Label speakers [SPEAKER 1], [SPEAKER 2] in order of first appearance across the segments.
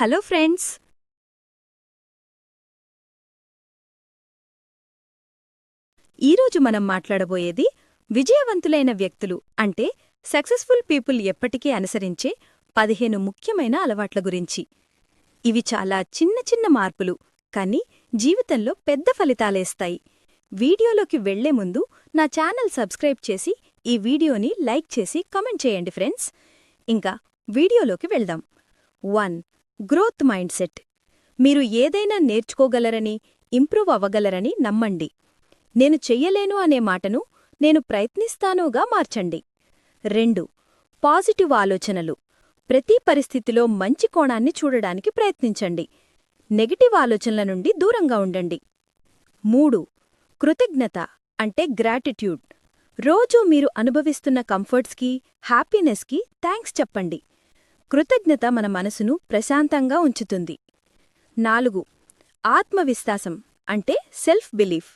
[SPEAKER 1] Hello friends. ఈరోజు మనం మాట్లాడబోయేది విజయవంతులైన వ్యక్తులు అంటే సక్సెస్ఫుల్ పీపుల్ ఎప్పటికీ అనుసరించే పదిహేను ముఖ్యమైన అలవాట్ల గురించి. ఇవి చాలా చిన్న చిన్న మార్పులు కానీ జీవితంలో పెద్ద ఫలితాలేస్తాయి. వీడియోలోకి వెళ్ళే ముందు నా ఛానల్ సబ్స్క్రైబ్ చేసి ఈ వీడియోని లైక్ చేసి కామెంట్ చేయండి ఫ్రెండ్స్. ఇంకా వీడియోలోకి వెళ్దాం. వన్ గ్రోత్ మైండ్ సెట్ మీరు ఏదైనా నేర్చుకోగలరని ఇంప్రూవ్ అవ్వగలరని నమ్మండి. నేను చెయ్యలేను అనే మాటను నేను ప్రయత్నిస్తానుగా మార్చండి. రెండు పాజిటివ్ ఆలోచనలు. ప్రతి పరిస్థితిలో మంచి కోణాన్ని చూడడానికి ప్రయత్నించండి. నెగటివ్ ఆలోచనల నుండి దూరంగా ఉండండి. మూడు కృతజ్ఞత అంటే గ్రాటిట్యూడ్. రోజూ మీరు అనుభవిస్తున్న కంఫర్ట్స్కి హ్యాపీనెస్కి థ్యాంక్స్ చెప్పండి. కృతజ్ఞత మన మనసును ప్రశాంతంగా ఉంచుతుంది. నాలుగు ఆత్మవిశ్వాసం అంటే సెల్ఫ్ బిలీఫ్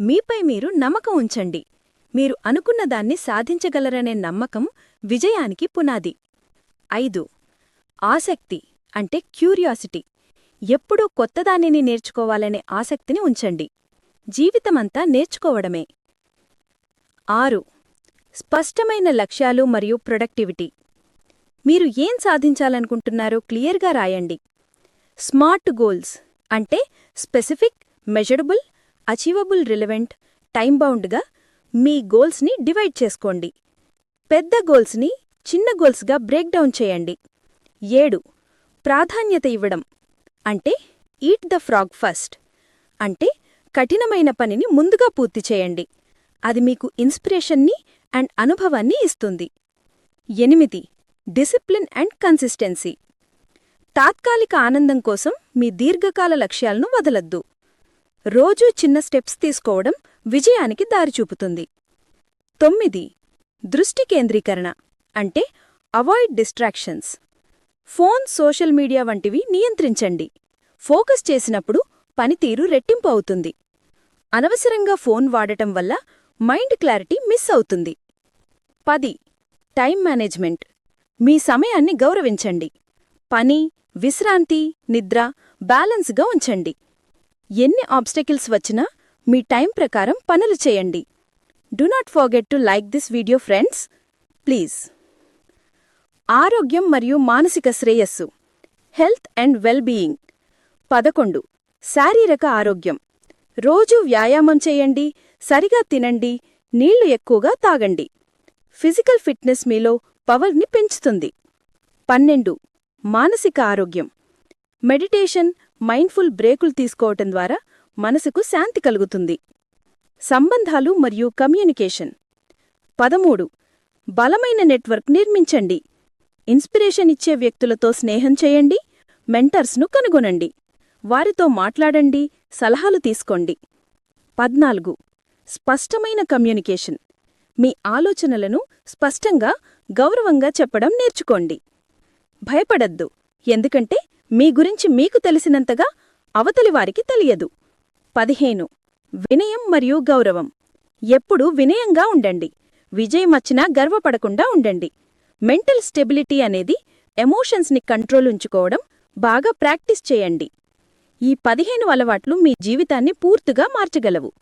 [SPEAKER 1] మీపై మీరు నమ్మకం ఉంచండి. మీరు అనుకున్నదాన్ని సాధించగలరనే నమ్మకం విజయానికి పునాది. ఐదు ఆసక్తి అంటే క్యూరియాసిటీ. ఎప్పుడూ కొత్తదానిని నేర్చుకోవాలనే ఆసక్తిని ఉంచండి. జీవితమంతా నేర్చుకోవడమే. ఆరు స్పష్టమైన లక్ష్యాలు మరియు ప్రొడక్టివిటీ. మీరు ఏం సాధించాలనుకుంటున్నారో క్లియర్గా రాయండి. స్మార్ట్ గోల్స్ అంటే specific measurable achievable relevant time బౌండ్గా మీ గోల్స్ని డివైడ్ చేసుకోండి. పెద్ద గోల్స్ని చిన్న గోల్స్గా బ్రేక్ డౌన్ చేయండి. ఏడు ప్రాధాన్యత ఇవ్వడం అంటే ఈట్ ద ఫ్రాగ్ ఫస్ట్ అంటే కఠినమైన పనిని ముందుగా పూర్తి చేయండి. అది మీకు ఇన్స్పిరేషన్ని అండ్ అనుభవాన్ని ఇస్తుంది. ఎనిమిది డిసిప్లిన్ అండ్ కన్సిస్టెన్సీ. తాత్కాలిక ఆనందం కోసం మీ దీర్ఘకాల లక్ష్యాలను వదలద్దు. రోజూ చిన్న స్టెప్స్ తీసుకోవడం విజయానికి దారిచూపుతుంది తొమ్మిది. దృష్టి కేంద్రీకరణ అంటే avoid distractions phone social media వంటివి నియంత్రించండి. ఫోకస్ చేసినప్పుడు పనితీరు రెట్టింపు అవుతుంది. అనవసరంగా ఫోన్ వాడటం వల్ల మైండ్ క్లారిటీ మిస్ అవుతుంది. పది. Time management. మీ సమయాన్ని గౌరవించండి. పని విశ్రాంతి నిద్ర బ్యాలెన్స్గా ఉంచండి. ఎన్ని ఆబ్స్టకిల్స్ వచ్చినా మీ టైం ప్రకారం పనులు చేయండి. Do not forget to like this video friends. Please. ఆరోగ్యం మరియు మానసిక శ్రేయస్సు హెల్త్ అండ్ వెల్ బీయింగ్ పదకొండు. శారీరక ఆరోగ్యం. రోజూ వ్యాయామం చేయండి సరిగా తినండి నీళ్ళు ఎక్కువగా తాగండి. ఫిజికల్ ఫిట్నెస్ మీలో పవర్ని పెంచుతుంది. పన్నెండు. మానసిక ఆరోగ్యం. మెడిటేషన్ మైండ్ఫుల్ బ్రేకులు తీసుకోవటం ద్వారా మనసుకు శాంతి కలుగుతుంది. సంబంధాలు మరియు కమ్యూనికేషన్. పదమూడు. బలమైన నెట్వర్క్ నిర్మించండి. ఇన్స్పిరేషన్ ఇచ్చే వ్యక్తులతో స్నేహం చేయండి. మెంటర్స్ను కనుగొనండి. వారితో మాట్లాడండి. సలహాలు తీసుకోండి. పద్నాలుగు. స్పష్టమైన కమ్యూనికేషన్. మీ ఆలోచనలను స్పష్టంగా గౌరవంగా చెప్పడం నేర్చుకోండి. భయపడద్దు. ఎందుకంటే మీ గురించి మీకు తెలిసినంతగా అవతలివారికి తెలియదు. పదిహేను. వినయం మరియు గౌరవం. ఎప్పుడూ వినయంగా ఉండండి. విజయమచ్చినా గర్వపడకుండా ఉండండి. మెంటల్ స్టెబిలిటీ అనేది ఎమోషన్స్ని కంట్రోల్ ఉంచుకోవడం బాగా ప్రాక్టీస్ చేయండి. ఈ పదిహేను అలవాట్లు మీ జీవితాన్ని పూర్తిగా మార్చగలవు.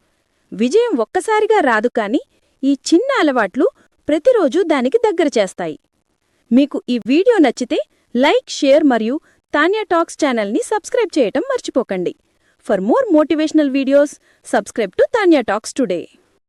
[SPEAKER 1] విజయం ఒక్కసారిగా రాదు కాని ఈ చిన్న అలవాట్లు ప్రతిరోజూ దానికి దగ్గర చేస్తాయి. మీకు ఈ వీడియో నచ్చితే లైక్ షేర్ మరియు తాన్యా టాక్స్ ఛానల్ని సబ్స్క్రైబ్ చేయటం మర్చిపోకండి. For more motivational videos subscribe to Tanya talks today.